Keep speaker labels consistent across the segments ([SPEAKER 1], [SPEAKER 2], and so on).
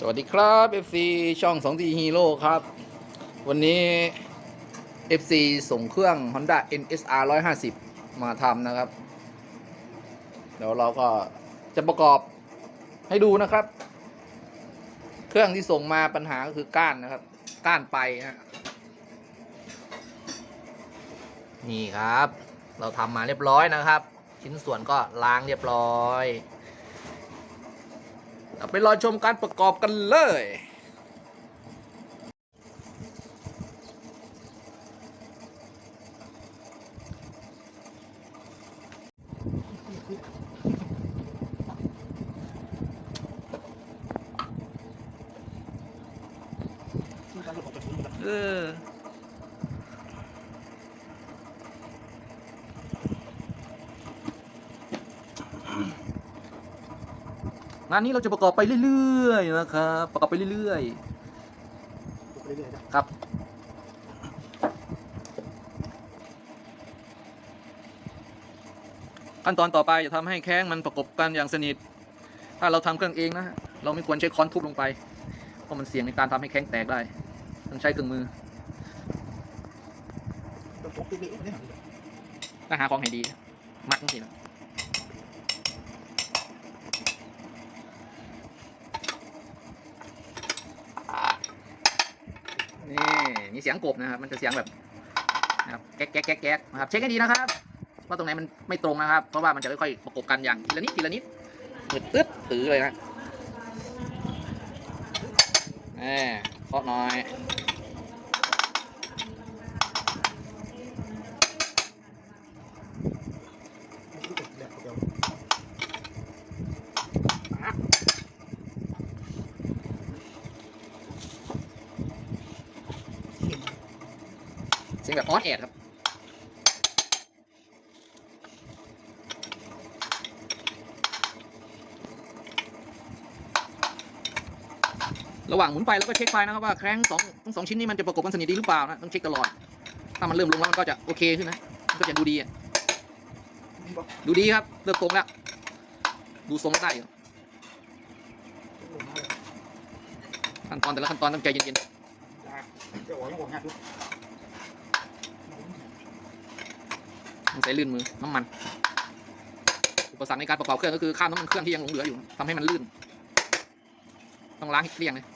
[SPEAKER 1] สวัสดีครับ FC ช่อง2 t Hero ครับ วันนี้ FC ส่งเครื่อง Honda NSR 150 มาทำนะครับ เดี๋ยวเราก็จะประกอบให้ดูนะครับ เครื่องที่ส่งมาปัญหาก็คือก้านนะครับ ก้านไปฮะนี่ครับ เราทำมาเรียบร้อยนะครับ ชิ้นส่วนก็ล้างเรียบร้อย ไปรอชมการประกอบกันเลยเออ งานนี้เราจะประกอบไปเรื่อยๆนะครับประกอบไปเรื่อย
[SPEAKER 2] เรื่อยๆนะ
[SPEAKER 1] ๆครับขั้นตอนต่อไปจะทำให้แข้งมันประกบกันอย่างสนิท ถ้าเราทำเครื่องเองนะฮะเราไม่ควรใช้ค้อนทุบลงไป เพราะมันเสี่ยงในการทำให้แข้งแตกได้ต้องใช้เครื่องมือ
[SPEAKER 2] ต้องพกติ๊กๆเนี่ย
[SPEAKER 1] ถ้าหาของให้ดี มัดนี่นะนี่นี่เสียงกบนะครับมันจะเสียงแบบนะครับแก๊กแก๊กแก๊กแก๊กนะครับเช็คให้ดีนะครับว่าตรงไหนมันไม่ตรงนะครับ เพราะว่ามันจะค่อยๆประกบกันอย่างทีละนิดทีละนิดเหมือนตึ๊ดถือเลยนะแหมเคาะหน่อย
[SPEAKER 2] แบบเดียว
[SPEAKER 1] เสแอสแอดครับ ระหว่างหมุนไปแล้วก็เช็คไปนะครับว่าแครงสองทั้งสองชิ้นนี้มันจะประกบกันสนิทดีหรือเปล่านะต้องเช็คตลอด ถ้ามันเริ่มลงแล้วมันก็จะโอเคขึ้นนะมันก็จะดูดีดูดีครับเริ่มตรงแล้วดูทรงได้อยู่ขั้นตอนแต่ละขั้นตอนต้องใจเย็นๆต้อง ใช้ลื่นมือน้ำมัน อุปสรรคในการประกอบเครื่องก็คือข้ามน้ำมันเครื่องที่ยังหลงเหลืออยู่ทำให้มันลื่น ต้องล้างให้เกลี้ยงเลย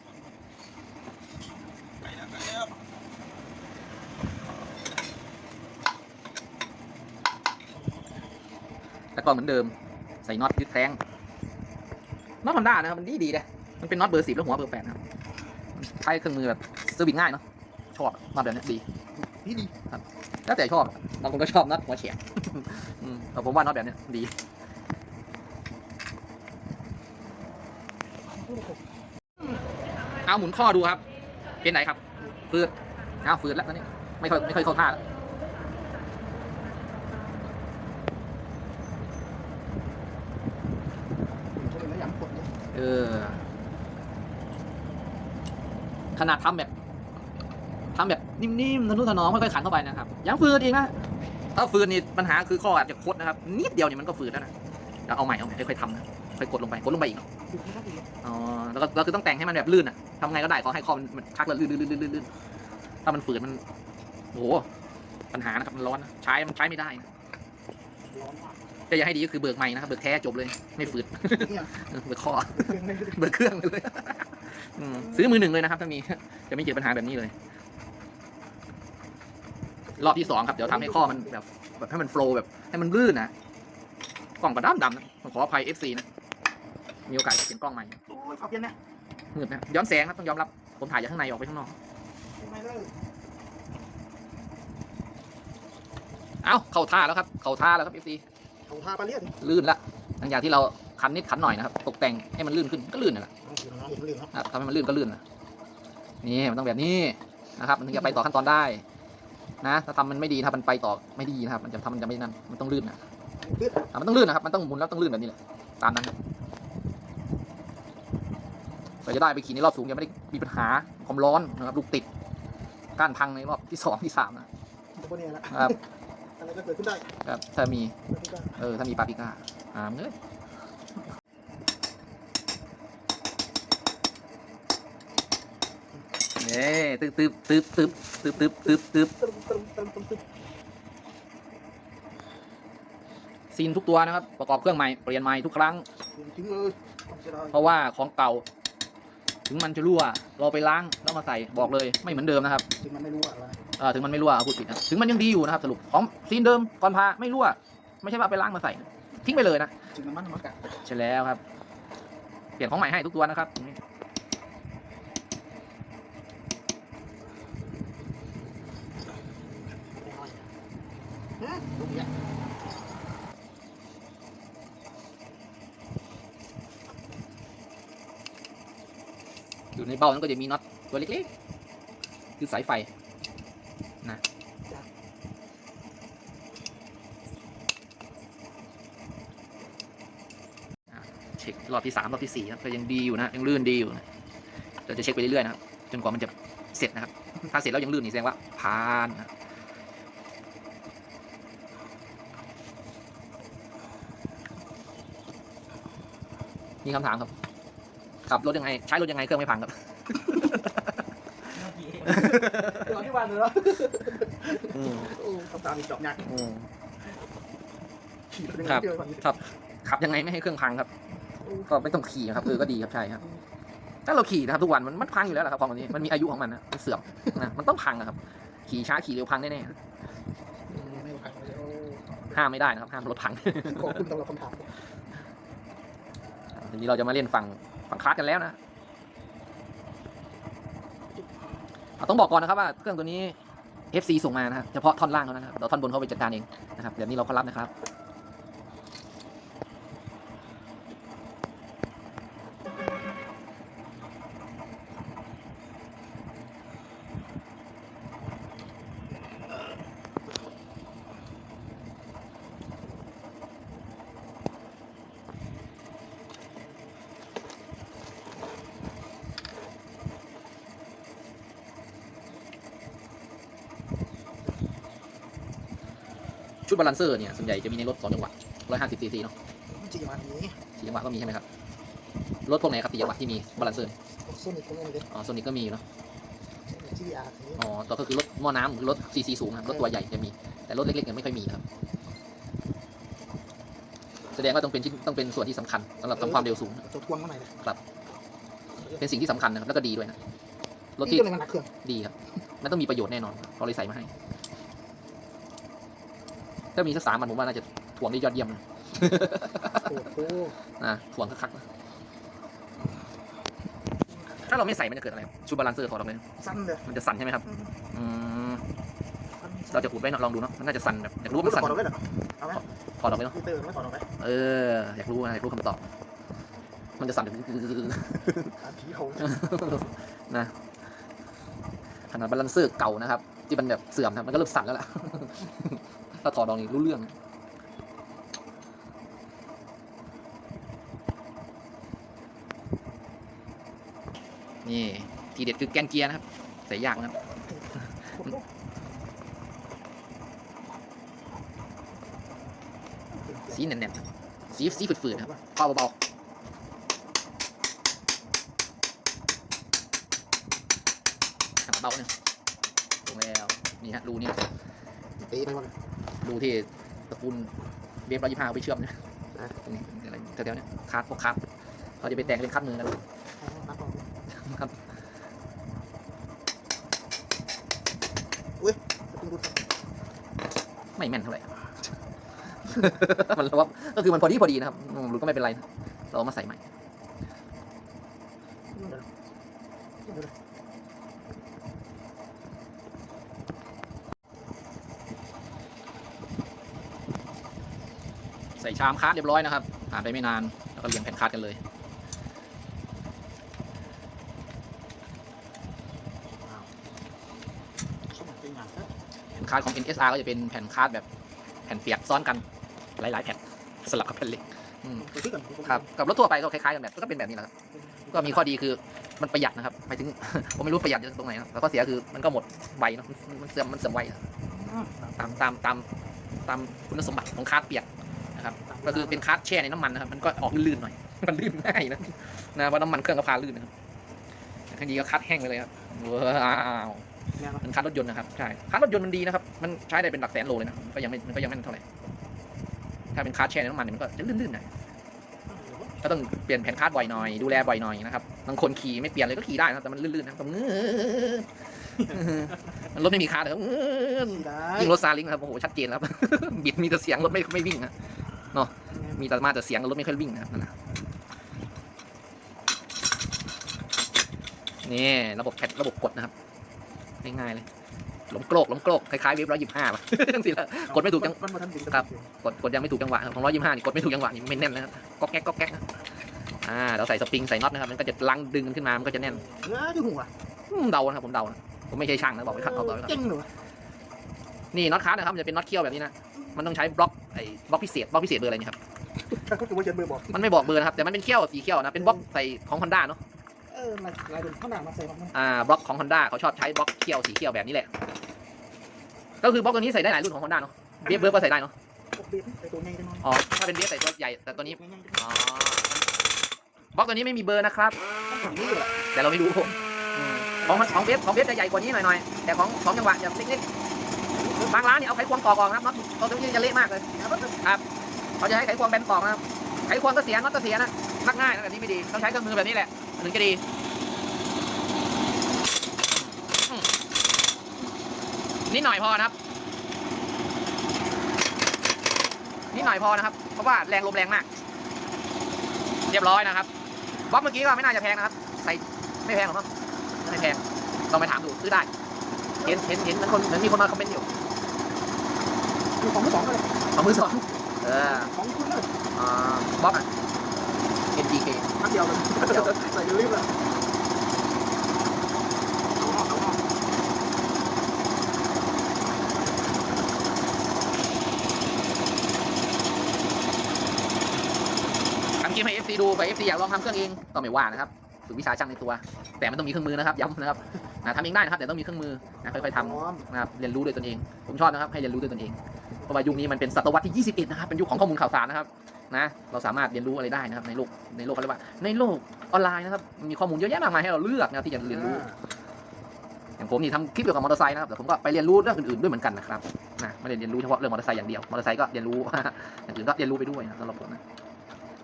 [SPEAKER 1] แล้วก็เหมือนเดิมใส่น็อตยึดแทงน็อตฮอนด้านะครับมันดีดีๆเลยมันเป็นน็อตเบอร์สิบแล้วหัวเบอร์แปดนะครับมันใช้เครื่องมือแบบสวิงง่ายเนาะชอบน็อตแบบนี้ดี
[SPEAKER 2] นี่ดี
[SPEAKER 1] แล้วแต่ชอบ บางคนก็ชอบน็อตหัวเฉียงแต่ผมว่าน็อตแบบเนี้ยดีเอาหมุนข้อดูครับ เป็นไหนครับฟืดเอาฟืดแล้วตอนนี้ ไม่ค่อยไม่ค่อยเข้าท่าแล้ว
[SPEAKER 2] เอ
[SPEAKER 1] อ ขนาดทำแบบทำแบบนิ่มๆทะนุถนอมค่อยๆขันเข้าไปนะครับยังฟืดอีกนะ ถ้าฟืดนี่ปัญหาคือข้ออาจจะคดนะครับนิดเดียวนี่มันก็ฟืดแล้วนะเดี๋ยวเอาใหม่เอาใหม่ค่อยๆทำนะค่อยกดลงไปกดลงไปอีกอ๋อแล้วก็เราคือต้องแต่งให้มันแบบลื่นอะทำไงก็ได้ขอให้คอมมันชักแล้วลื่นลื่นลื่นลื่นถ้ามันฝืนมันโหปัญหานะครับมันร้อนนะใช้มันใช้ไม่ได้นะจะอย่าให้ดีก็คือเบิกใหม่นะครับเบิกแท้จบเลย ไม่ฝืด
[SPEAKER 2] เนี่ย
[SPEAKER 1] เบิกข้อ
[SPEAKER 2] เคอ
[SPEAKER 1] เบิกเครื่องเลยซื้อมือหนึ่งเลยนะครับ ถ้ามีจะไม่เจอปัญหาแบบนี้เลย รอบที่สองครับ เดี๋ยวทำให้ข้อมันแบบแบบให้มันโฟล์แบบให้มันลื่นนะ กล้องกระดำดำนะผมขออภัย FC นะ มีโอกาสจะเปลี่ยนกล้องใหม่
[SPEAKER 2] โอ้ยขับเย็นเนี่ย
[SPEAKER 1] มืดนะย้อนแสงครับต้องยอมรับ ผมถ่ายจากข้างในออกไปข้างนอก
[SPEAKER 2] ทำไมเลย
[SPEAKER 1] เอ้าเข้าท่าแล้วครับ เข้าท่าแล้วครับ FC
[SPEAKER 2] เขาทาปลาเลียน
[SPEAKER 1] ลื่นละหลังจากที่เราคันนิดคันหน่อยนะครับ ตกแต่งให้มันลื่นขึ้นก็ลื่นนั่นแหละ
[SPEAKER 2] ต้องเสียงน้องเห็นเรื่องครับ
[SPEAKER 1] นะครับทำให้มันลื่นก็ลื่นนะนี่มันต้องแบบนี้นะครับ มันถึงจะไปต่อขั้นตอนได้ นะ ถ้าทำมันไม่ดีถ้ามันไปต่อไม่ดีนะครับ มันจะทำมันจะไม่นั่น มันต้องลื่นนะ
[SPEAKER 2] ขึ้น
[SPEAKER 1] อะมันต้องลื่นนะครับ มันต้องหมุนแล้วต้องลื่นแบบนี้แหละ ตามนั้นครับเราจะได้ไปขี่ในรอบสูงยังไม่ได้มีปัญหาความร้อนนะครับ ลูกติด ก้านพังในรอบที่สองที่สามนะ
[SPEAKER 2] ตัวนี้แหละ
[SPEAKER 1] ครับ
[SPEAKER 2] อะไรก็เกิดขึ้นได้
[SPEAKER 1] ครับ ถ้ามี
[SPEAKER 2] ไม่ต้องการ
[SPEAKER 1] เออ ถ้ามีปาปริก้าอ่ามเลย นี่ตึ๊บตึ๊บตึ๊บตึ๊บตึ๊บตึ๊บตึ๊บตึ๊บ
[SPEAKER 2] ตึ้มตึ้มตึ้มตึ้มตึ้ม
[SPEAKER 1] ซีนทุกตัวนะครับ ประกอบเครื่องใหม่ เปลี่ยนใหม่ทุกครั้ง
[SPEAKER 2] ทิ้งเลยเสียดาย
[SPEAKER 1] เพราะว่าของเก่า ถึงมันจะรั่ว เราไปล้างแล้วมาใส่บอกเลยไม่เหมือนเดิมนะครับ
[SPEAKER 2] ถึงมันไม่รู้อะไร
[SPEAKER 1] เออถึงมันไม่รั่วเอาพูดผิดนะถึงมันยังดีอยู่นะครับสรุปของซีนเดิมก่อนพาไม่รั่ว ไม่ใช่ว่าเอาไปล้างมาใส่ ทิ้งไปเลยนะ
[SPEAKER 2] ถึงน้ำมันมันกัด
[SPEAKER 1] ใช่แล้วครับ เปลี่ยนของใหม่ให้ทุกตัวนะครับ
[SPEAKER 2] ฮะลูกเนี้ย
[SPEAKER 1] อยู่ในเบ้านั้นก็จะมีน็อตตัวเล็กๆ คือสายไฟนะเช็ครอบที่สามรอบที่สี่ครับก็ยังดีอยู่นะยังลื่นดีอยู่นะเราจะเช็คไปเรื่อยๆนะครับจนกว่ามันจะเสร็จนะครับ ถ้าเสร็จแล้วยังลื่นนี่แสดงว่าผ่านนะมีคำถามครับ ขับรถยังไง ใช้รถยังไงเครื่องไม่พังครับ
[SPEAKER 2] ตัวที่วันเลยเหรอ
[SPEAKER 1] อืม
[SPEAKER 2] โอ้คำตามอีกจอบหนัก
[SPEAKER 1] อืม
[SPEAKER 2] ขี่เป็น
[SPEAKER 1] ครับ
[SPEAKER 2] เดียวก่อน
[SPEAKER 1] ครับขับยังไงไม่ให้เครื่องพังครับ ก็ไม่ต้องขี่ครับเออก็ดีครับใช่ครับ ถ้าเราขี่นะครับทุกวันมันมันพังอยู่แล้วแหละครับของแบบนี้มันมีอายุของมันนะมันเสื่อมนะมันต้องพังนะครับ ขี่ช้าขี่เร็วพังแน่
[SPEAKER 2] อืมไม่พังเลยโอ้
[SPEAKER 1] ๆห้ามไม่ได้นะครับห้ามรถพัง
[SPEAKER 2] ขอบคุณสำหรับคำถาม
[SPEAKER 1] ทีนี้เราจะมาเล่นฝั่ง ฝั่งคับกันแล้วนะต้องบอกก่อนนะครับว่าเครื่องตัวนี้ FC ส่งมานะครับเฉพาะท่อนล่างเท่านั้นนะครับเดี๋ยวท่อนบนเขาไปจัดการเองนะครับเดี๋ยวนี้เราเขารับนะครับ บาลานเซอร์เนี่ยส่วนใหญ่จะมีในรถ2จังหวะ150ซีซีเนาะ
[SPEAKER 2] จีมานี้
[SPEAKER 1] สี่จังหวะก็มีใช่ไหมครับ รถพวกไหนครับสี่จังหวะที่มีบาลานเซอร์เนี่ย
[SPEAKER 2] โซนิกก็ไม่เลย
[SPEAKER 1] อ๋อโซนิกก็มีอยู่เนาะ
[SPEAKER 2] จีอาร์
[SPEAKER 1] อ๋อตัวก็คือรถหม้อน้ำคือรถซีซีสูงนะครับรถตัวใหญ่จะมี แต่รถเล็กๆเนี่ยไม่ค่อยมีนะครับแสดงว่าต้องเป็นชิ้นต้องเป็นส่วนที่สำคัญสำหรับทำความเร็วสูง
[SPEAKER 2] ตัวทวงเมื่อไหร่เลย
[SPEAKER 1] เป็นสิ่งที่สำคัญนะครับแล้วก็ดีด้วยนะรถ
[SPEAKER 2] นี่
[SPEAKER 1] ที่
[SPEAKER 2] ก็เลยมันหนักเครื่อง
[SPEAKER 1] ดีครับมันต้องมีประโยชน์แน่นอนเขาเลยใส่มาให้ ถ้ามีสักสามมันผมว่าน่าจะถ่วงได้ยอดเยี่ยมนะ
[SPEAKER 2] โอ้โห
[SPEAKER 1] นะถ่วงคักๆนะถ้าเราไม่ใส่มันจะเกิดอะไรชูบาลานเซอร์ถอดออกเลย
[SPEAKER 2] สั้นเลย
[SPEAKER 1] มันจะสั่นใช่ไหมครับอืม
[SPEAKER 2] สั้น
[SPEAKER 1] เราจะอุดไว้เนอะลองดูเนาะมันน่าจะสั่นแบบอยากรู้ว่า
[SPEAKER 2] รู้
[SPEAKER 1] มัน
[SPEAKER 2] ว่า
[SPEAKER 1] สั่น
[SPEAKER 2] ถอดออกได้เหรอเอาไหม
[SPEAKER 1] ถอดออกไปเนาะ
[SPEAKER 2] พี่เตอร์ไม่ถอดออกไป
[SPEAKER 1] เอออยากรู้นะอยากรู้คำตอบ มันจะสั่นแบบ
[SPEAKER 2] อ่านผีเขา
[SPEAKER 1] นะขนาดบาลานเซอร์เก่านะครับ ที่มันแบบเสื่อมนะมันก็เริ่มสั่นแล้วล่ะ ถ้าถอดออกนี่รู้เรื่อง นี่ทีเด็ดคือแกนเกียร์นะครับใส่ยากนะครับสีแน่นๆสีสีฝืดๆครับเบาเบาๆขนาดเบาเนี่ยลงแล้ว นี่ฮะรูนี่
[SPEAKER 2] ตีไปหมด เลย
[SPEAKER 1] รูที่ตระกูลเบฟร้อยยี่ห้าเอาไปเชื่อมเนี่ย
[SPEAKER 2] อะ
[SPEAKER 1] ตรงนี้อะไรแถวๆเนี้ยคาร์ดพวกคาร์ดเราจะไปแต่งเป็นคัดมือกัน
[SPEAKER 2] อ๋อนับออก
[SPEAKER 1] ครับ
[SPEAKER 2] สปริงรูท
[SPEAKER 1] ไม่แม่นเท่าไหร่มันว่าก็คือมันพอดีพอดีนะครับอืมรูก็ไม่เป็นไรนะเราเอามาใส่ใหม่
[SPEAKER 2] นี่เหรอนี่เหรอ
[SPEAKER 1] ใส่ ชามคาดเรียบร้อยนะครับผ่านไปไม่นานแล้วก็เรียงแผ่นคาดกันเลยแผ่นคาดของ NSR ก็จะเป็นแผ่นคาดแบบแผ่นเปียกซ้อนกันหลาย ๆ แผ่นสลับกับแผ่นเหล็กครับกับรถทั่วไปก็คล้ายๆกันแบบก็เป็นแบบนี้แหละครับก็มีข้อดีคือมันประหยัดนะครับหมายถึงผมไม่รู้ประหยัดตรงไหนนะแล้วก็เสียคือมันก็หมดไวเนาะมันเสื่อมมันเสื่อมไวตามตามตามตามคุณสมบัติของคาดเปียก นะครับก็คือเป็นคาร์ดแช่ในน้ำมันนะครับมันก็ออกลื่นๆหน่อยมันลื่นง่ายนะนะเพราะน้ำมันเครื่องก็พาลื่นนะครับทีนี้ก็คัดแห้งไปเลยครับว้าว
[SPEAKER 2] เนี่ยนะ
[SPEAKER 1] มันคันรถยนต์นะครับใช่คันรถยนต์มันดีนะครับมันใช้ได้เป็นหลักแสนโลเลยนะก็ยังไม่มันก็ยังไม่เท่าไหร่ถ้าเป็นคาร์ดแช่ในน้ำมันเนี่ยมันก็จะลื่นๆหน่อยก็ต้องเปลี่ยนแผ่นคาร์ดบ่อยหน่อยดูแลบ่อยหน่อยนะครับบางคนขี่ไม่เปลี่ยนเลยก็ขี่ได้นะครับแต่มันลื่นๆนะต้องเงื้อมันรถไม่มีคาร์ดเลยครับเงื้อ
[SPEAKER 2] ได้
[SPEAKER 1] ยิ่งรถซาเลิงครับโอ้โหชัดเจนแล้วครับบิดมีแต่เสียงรถไม่ไม่วิ่งนะ มีแต่มาแต่เสียงรถไม่ค่อยวิ่งนะครับนั่นนะนี่ระบบแพทระบบกดนะครับง่ายๆเลยหลมโกรกหลมโกรกคล้ายๆเว็บร้อยยี่ห้าป่ะจังสิละกดไม่ถูกจัง
[SPEAKER 2] นมาทันถึง
[SPEAKER 1] ครับกดกดยังไม่ถูกจังหวะของร้อยยี่ห้านี่กดไม่ถูกจังหวะนี่ไม่แน่นนะครับก๊อกแก๊กก๊อกแก๊กนะอ่าเราใส่สปริงใส่น็อตนะครับมันก็จะลังดึงขึ้นมามันก็จะแน่น
[SPEAKER 2] เออที่หัว
[SPEAKER 1] เดานะครับผมเดานะผมไม่ใช่ช่างนะบอกไว้ครับเอาต่อไว้ก่อน
[SPEAKER 2] เจ๋งเหรอ
[SPEAKER 1] นี่น็อตคาร์ดนะครับมันจะเป็นน็อตเคี่ยวแบบนี้นะมันต้องใช้บล็อก ไอ้บล็อกพิเศษบล็อกพิเศษเบอร์อะไรนี่ครับ
[SPEAKER 2] ถ้าเขาจะว่าเย็นเบอร์บอก
[SPEAKER 1] มันไม่บอกเบอร์นะครับแต่มันเป็นเขี้ยวสีเขี้ยวนะเป็นบล็อกใส่ของฮอนด้าเนาะ
[SPEAKER 2] เออลายลายเป็นข้างหน้ามาใส่ของมัน
[SPEAKER 1] อ่าบล็อกของฮอนด้าเขาชอบใช้บล็อกเขี้ยวสีเขี้ยวแบบนี้แหละ ก็คือบล็อกตัวนี้ใส่ได้หลายรุ่นของฮอนด้าเนาะเบียเบอร์ก็ใส่ได้เนาะ
[SPEAKER 2] พวกเบสใส่ตัวใหญ่จังเลย
[SPEAKER 1] อ๋อถ้าเป็นเบียใส่ตัวใหญ่แต่ตัวนี้
[SPEAKER 2] ใหญ่ๆจัง
[SPEAKER 1] อ๋อบล็อกตัวนี้ไม่มีเบอร์นะครับ
[SPEAKER 2] ของนี่เหรอ
[SPEAKER 1] แต่เราไม่รู้อืมของของเบฟของเบฟจะใหญ่กว่านี้หน่อยๆแต่ของของจังหวะจะเล็กๆ บางร้านเนี่ยเอาไขควงตอกออกนะครับน็อตตัวนี้จะเละมากเลยครับเขาจะให้ไขควงแบนตอกนะครับไขควงก็เสียน็อตก็เสียนะมักง่ายนะแบบนี้ไม่ดีต้องใช้เครื่องมือแบบนี้แหละถึงจะดีนิดหน่อยพอนะครับนิดหน่อยพอนะครับ เพราะว่าแรงลมแรงมาก เรียบร้อยนะครับบล็อกเมื่อกี้ก็ไม่น่าจะแพงนะครับ ใส่ไม่แพงหรอกมั้งไม่แพงลองไปถามดูซื้อได้ เห็นเห็นเห็นมันคนเหมือนมีคนมาคอมเมนต์อยู่
[SPEAKER 2] มีของมือสองเลย
[SPEAKER 1] เอามือสองเออ
[SPEAKER 2] ของคุณเลย
[SPEAKER 1] อ่าบล็อกอะ NGK
[SPEAKER 2] อันเดียวเลยใส่ยูริบเลยเอาออกเอาออก
[SPEAKER 1] ทำคลิปให้ FC ดูไป FC อยากลองทำเครื่องเองก็ไม่ว่านะครับฝึกวิชาช่างในตัว แต่มันต้องมีเครื่องมือนะครับย้ำนะครับนะทำเองได้นะครับแต่ต้องมีเครื่องมือนะค่อยๆท
[SPEAKER 2] พร้อมำ
[SPEAKER 1] นะครับเรียนรู้ด้วยตนเอง ผมชอบนะครับให้เรียนรู้ด้วยตนเองเพ ราะว่ายุคนี้มันเป็นศตวรรษที่ 21 นะครับ เป็นยุคของข้อมูลข่าวสารนะครับ นะ เราสามารถเรียนรู้อะไรได้นะครับ ในโลก ในโลกเขาเรียกว่า ในโลกออนไลน์นะครับ มีข้อมูลเยอะแยะมากมายให้เราเลือกนะครับที่จะเรียนรู้ อย่างผมนี่ทำคลิปเกี่ยวกับมอเตอร์ไซค์นะครับ แต่ผมก็ไปเรียนรู้เรื่องอื่นๆด้วยเหมือนกันนะครับ นะ ไม่ได้เรียนรู้เฉพาะเรื่องมอเตอร์ไซค์อย่างเดียว มอเตอร์ไซค์ก็เรียนรู้ อย่างอื่นก็เรียนรู้ไปด้วยนะสำหรับผมนะ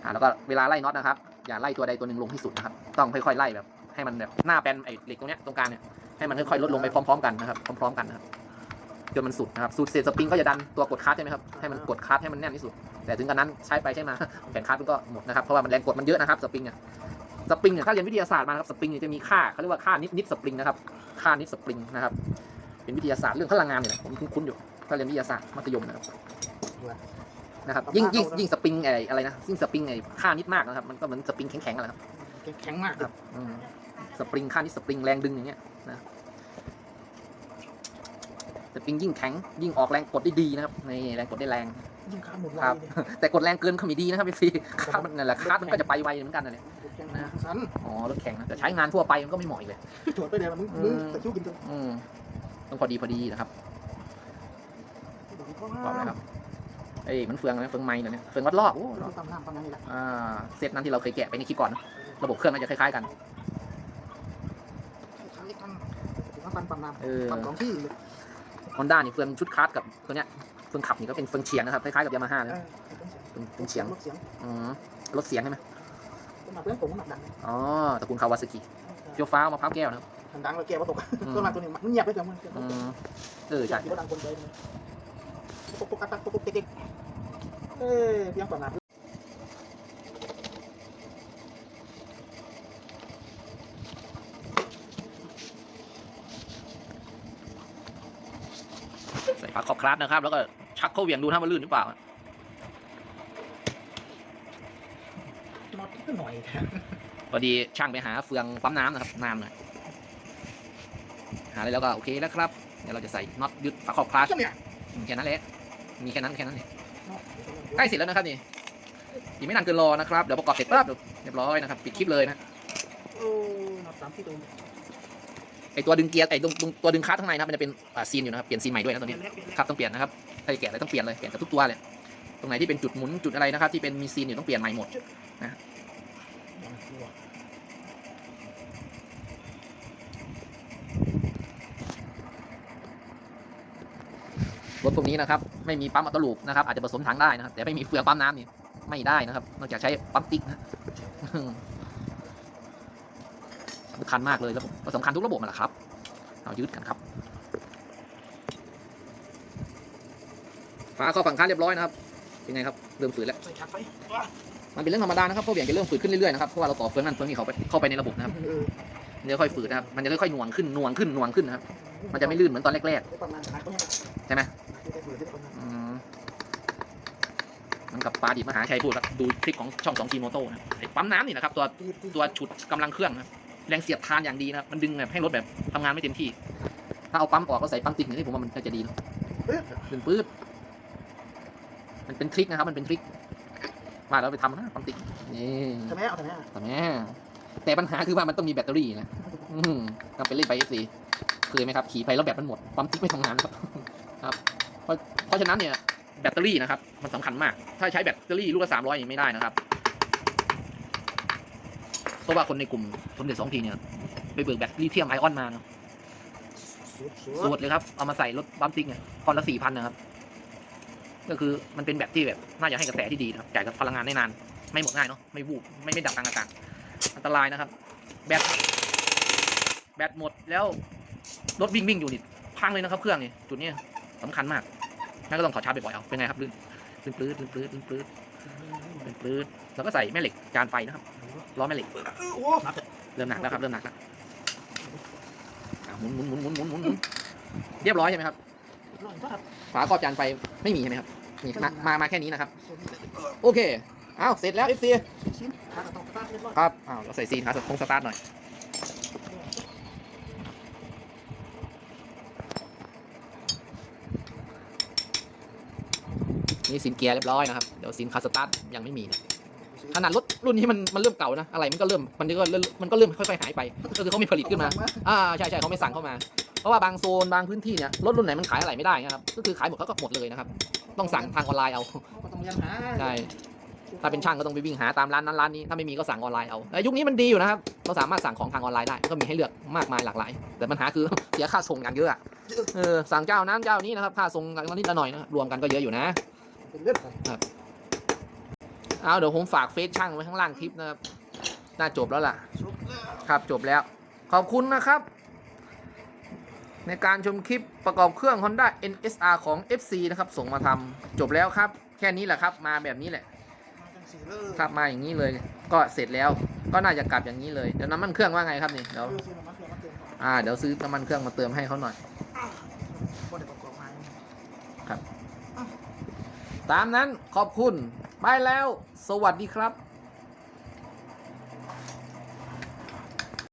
[SPEAKER 1] อ่าแล้วก็เวลาไล่น็อตนะครับ อย่าไล่ตัวใดตัวหนึ่งลงที่สุดนะครับ ต้องค่อยๆไล่แบบ ให้มันแบบหน้าแปนไอ้เหล็กตรงเนี้ยตรงกลางเนี่ยให้มันค่อยๆลดลงไปพร้อม ๆ กันนะครับ พร้อมๆกันนะครับ จนมันสุดนะครับสุดเสร็จสปริงก็จะดันตัวกดคลัตช์ใช่ไหมครับให้มันกดคลัตช์ให้มันแน่นที่สุด แต่ถึงกันนั้นใช้ไปใช้มาแผ่นคลัตช์มันก็หมดนะครับเพราะว่ามันแรงกดมันเยอะนะครับสปริงเนี่ยสปริงเนี่ยถ้าเรียนวิทยาศาสตร์มานะครับสปริงเนี่ยจะมีค่าเขาเรียกว่าค่านิดนิดสปริงนะครับค่านิดสปริงนะครับ เป็นวิทยาศาสตร์เรื่องพลังงานเนี่ยแหละผมคุ้นๆอยู่ถ้าเรียนวิทยาศาสตร์มัธยมนะครับนะครับยิ่งยิ่งยิ่งสปริงไอ้อะไรนะยิ่งสปริงไอ้ค่านิดมากนะครับ มันก็เหมือนสปริงแข็งๆอะไรครับ
[SPEAKER 2] แข็งมาก
[SPEAKER 1] ครับอืมสปริงค่านิดสปริงแรงดึงอย่างเงี้ยนะ สปริงยิ่งแข็งยิ่งออกแรงกดได้ดีนะครับนี่แรงกดได้แรง
[SPEAKER 2] ยิ่งขาหมุนไว
[SPEAKER 1] ครับแต่กดแรงเกินก็ไม่ดีนะครับพี่ซีคาร์ดมันนั่นแหละคาร์ดมันก็จะไปไวเหมือนกันนั่นแหละ
[SPEAKER 2] แข็งนะสัน
[SPEAKER 1] อ๋อรถแข็งนะแต่ใช้งานทั่วไปมันก็ไม่เหมาะอีกเลย
[SPEAKER 2] ถอดไปเดี๋ยวมึงมึงตะคิ้วกินจน
[SPEAKER 1] อืมต้องพอดีพอดีนะครับบอกเลยครับเอ้ยมันเฟืองนะเฟืองไม้เลยเนี่ยเฟืองวัดรอบโอ้
[SPEAKER 2] ตำน้ำตำน้ำนี่แหละ
[SPEAKER 1] อ่าเซตนั้นที่เราเคยแกะไปในคลิปก่อนนะระบบเครื่องน่าจะคล้ายๆกัน
[SPEAKER 2] คล้ายกันถึงว่าปันปันน้ำ
[SPEAKER 1] เออ
[SPEAKER 2] ปันของที่
[SPEAKER 1] ฮอนด้านี่เฟืองชุดคาร์ดกับตัวเนี้ยเฟืองขับนี่ก็เป็นเฟืองเฉียงนะครับคล้ายๆกับยามาฮ่าเลย
[SPEAKER 2] เออ
[SPEAKER 1] เฟืองเฟืองเฉียง
[SPEAKER 2] รถเสียง
[SPEAKER 1] อืมรถเสียงใช่ไหม
[SPEAKER 2] หนักเรื่องผมหนักดัง
[SPEAKER 1] อ๋อตระกูลคาวาซากิเฟี้ยวฟ้าวมะพร้าวแก้วนะครับ
[SPEAKER 2] ดังแล้วแกว่าตก
[SPEAKER 1] อืม
[SPEAKER 2] ตัวหนักตัวนี้มันเงียบไปจังมัน
[SPEAKER 1] อืมเออใช่
[SPEAKER 2] คิดว่าดังคนเดียวเลยปุ๊กปุ๊กตักปุ๊กปุ๊กเก๊กเอ้ยเพียงปันน้ำ
[SPEAKER 1] ใส่ฝาขอบคลาสนะครับ แล้วก็ชักเข้าเหวี่ยงดูถ้ามันลื่นหรือเปล่า
[SPEAKER 2] น็อตก็หน่อย
[SPEAKER 1] พอดีช่างไปหาเฟืองปั๊มน้ำนะครับน้ำหน่อยหาได้แล้วก็โอเคแล้วครับเดี๋ยวเราจะใส่น็อตยึดฝาขอบคลาส
[SPEAKER 2] ก็เนี่ย
[SPEAKER 1] อืมแค่นั้นแหละมีแค่นั้นแค่นั้นเองใกล้เสร็จแล้วนะครับนี่อีกไม่นานเกินรอนะครับเดี๋ยวประกอบเสร็จปั๊บเรียบร้อยนะครับปิดคลิปเลยนะ
[SPEAKER 2] โอ้น็อตสามที่ตัว
[SPEAKER 1] ไอตัวดึงเกียร์ไอตัวดึงคาร์ข้างในนะครับมันจะเป็นซีนอยู่นะครับเปลี่ยนซีนใหม่ด้วยนะตอนนี้ครับต้องเปลี่ยนนะครับถ้าจะแกะอะไรต้องเปลี่ยนเลยเปลี่ยนจากทุกตัวเลยตรงไหนที่เป็นจุดหมุนจุดอะไรนะครับ ที่เป็นมีซีนอยู่ต้องเปลี่ยนใหม่หมดนะรถพวกนี้นะครับ ไม่มีปั๊มอัตลูปนะครับอาจจะผสมถังได้นะครับแต่ไม่มีเฟืองปั๊มน้ำนี่ไม่ได้นะครับนอกจากใช้ปั๊มติ๊กนะ สำคัญมากเลยระบบก็สำคัญทุกระบบนั่นแหละครับเอายืดกันครับฝาเข้าฝั่งค้านเรียบร้อยนะครับเป็นไงครับเริ่มฝืดแล้ว
[SPEAKER 2] ใส่ชาร์จไฟว้า
[SPEAKER 1] มันเป็นเรื่องธรรมดานะครับเพราะเบี่ยงจะเริ่มฝืดขึ้นเรื่อยๆนะครับเพราะว่าเราต่อเฟืองนั่นเฟืองนี้เข้าไปเข้าไปในระบบนะครับ
[SPEAKER 2] เออ
[SPEAKER 1] มันจะค่อยฝืดนะครับมันจะค่อยๆหน่วงขึ้นหน่วงขึ้นหน่วงขึ้นนะครับ มันจะไม่ลื่นเหมือนตอนแรก
[SPEAKER 2] ได้ประมาณนักก็เนี่ย
[SPEAKER 1] ๆใช่ไหม
[SPEAKER 2] ได้เผื่อได้ประมาณ
[SPEAKER 1] อืมมันกับปลาดิบมหาชัยพูดครับดูคลิปของช่องสองทีโมโต้นะไอ้ปั๊มน้ำนี่นะครับตัว
[SPEAKER 2] ตีตี
[SPEAKER 1] ตัวฉุดกำลังเครื่องนะครับ แรงเสียดทานอย่างดีนะครับมันดึงแบบให้รถแบบทำงานไม่เต็มที่ ถ้าเอาปั๊มออกก็ใส่ปั๊มติดอย่างนี้ผมว่ามันน่าจะดีนะ
[SPEAKER 2] เฮ้ย
[SPEAKER 1] ดึงปื๊ดมันเป็นทริคนะครับ มันเป็นทริคมาแล้วไปทำนะปั๊มติดนี่
[SPEAKER 2] ทำไมเอาทำไมอะ
[SPEAKER 1] แต่แม่แต่ปัญหาคือว่ามันต้องมีแบตเตอรี่นะอืมทำไปเล่นไปเอฟซีเคยไหมครับ ขี่ไปแล้วแบตมันหมดปั๊มติ๊กไม่ทำงานครับครับ เพราะเพราะฉะนั้นเนี่ยแบตเตอรี่นะครับ มันสำคัญมาก ถ้าใช้แบตเตอรี่ลูกละสามร้อยยังไม่ได้นะครับ เพราะว่าคนในกลุ่มสมเด็จสองทีเนี่ยไปเบิกแบตลิเธียมไอออนมาเนอะ
[SPEAKER 2] สุดสุ
[SPEAKER 1] สู
[SPEAKER 2] ด
[SPEAKER 1] ตรเลยครับ เอามาใส่รถปั๊มติ๊กเนี่ยก้อนละสี่พันนะครับ ก็คือมันเป็นแบตที่แบบน่าจะให้กระแสที่ดีนะครับจ่ายกับพลังงานได้นาน ไม่หมดง่ายเนาะไม่วูบไม่ไม่ดับกลางอากาศอันตรายนะครับ แบตแบตหมดแล้วรถวิ่งวิ่งอยู่นี่พังเลยนะครับ เครื่องนี่จุดเนี้ยสำคัญมากแม่ก็ต้องถอดชาร์จบ่อยๆเอาเป็นไงครับลื่นลื่นปลื้ดลื่นปลื้ดลื่นปลื้ดลื่นปลื้ดแล้วก็ใส่แม่เหล็กจานไฟนะครับ ล้อแม่เหล็ก
[SPEAKER 2] โอ้นับแต่
[SPEAKER 1] เริ่มหนักแล้วครับเริ่มหนักแล้วอะหมุนหมุนหมุนหมุนหมุนหมุนหมุนเรียบร้อยใช่ไหมครับ
[SPEAKER 2] ร้อยก็ครับ
[SPEAKER 1] ฝาครอบจานไฟไม่มีใช่ไหมครับนี่มามามาแค่นี้นะครับ โอเคอ้าวเสร็จแล้วเอฟซี
[SPEAKER 2] ชิ้นขาต้องตั้งเรียบร้อย
[SPEAKER 1] ครับอ้าวเราใส่ซีนหาสตงสตาร์ทหน่อยนี่สินเกียร์เรียบร้อยนะครับ เดี๋ยวสินคาสตาร์ทยังไม่มีนะ ขนาดรถรุ่นนี้มันมันเริ่มเก่านะอะไรมันก็เริ่มมันก็เริ่มมันก็เริ่มค่อยๆหายไปก็คือเขาไม่ผลิตขึ้นมาอ่าใช่ใช่เขาไม่สั่งเข้ามา เพราะว่าบางโซนบางพื้นที่เนี่ยรถรุ่นไหนมันขายอะไรไม่ได้นะครับก็คือขายหมดเขาก็หมดเลยนะครับ ต้องสั่งทางออนไลน์เอา
[SPEAKER 2] ก็ต้องเรียนหา
[SPEAKER 1] ใช่ถ้าเป็นช่างก็ต้องไปวิ่งหาตามร้านนั้นร้านนี้ถ้าไม่มีก็สั่งออนไลน์เอาแต่ยุคนี้มันดีอยู่นะครับเราสามารถสั่งของทางออนไลน์ได้ก็มีให้เลือกมากมายหลากหลาย แต่ปัญหาคือเสียค่าส่งอย่างเยอะอะเออสั่งเจ้านั้นเจ้านี้นะครับค่าส่งกันนิดละหน่อยนะรวมกันก็เยอะอยู่นะ
[SPEAKER 2] เป็นเลือดของ
[SPEAKER 1] เอาเดี๋ยวผมฝากเฟซช่างไว้ข้างล่างคลิปนะครับ น่าจบแล้วล่ะ ครับจบแล้ว ขอบคุณนะครับ ในการชมคลิปประกอบเครื่อง Honda NSR ของ FC นะครับ ส่งมาทำจบแล้วครับ แค่นี้แหละครับ มาแบบนี้แหละครับมาอย่างนี้เลย ก็เสร็จแล้วก็น่าจะกลับอย่างนี้เลยเดี๋ยวน้ำมันเครื่องว่าไงครับนี่เดี๋ยว
[SPEAKER 2] เออซื้อมาเพื่อมาเดี๋
[SPEAKER 1] ยวซื้อน้ำมันเครื่องมาเติมให้เขาหน่อย
[SPEAKER 2] บ่ได้ประกอบ
[SPEAKER 1] ตามนั้นขอบคุณ ไปแล้ว สวัสดีครับ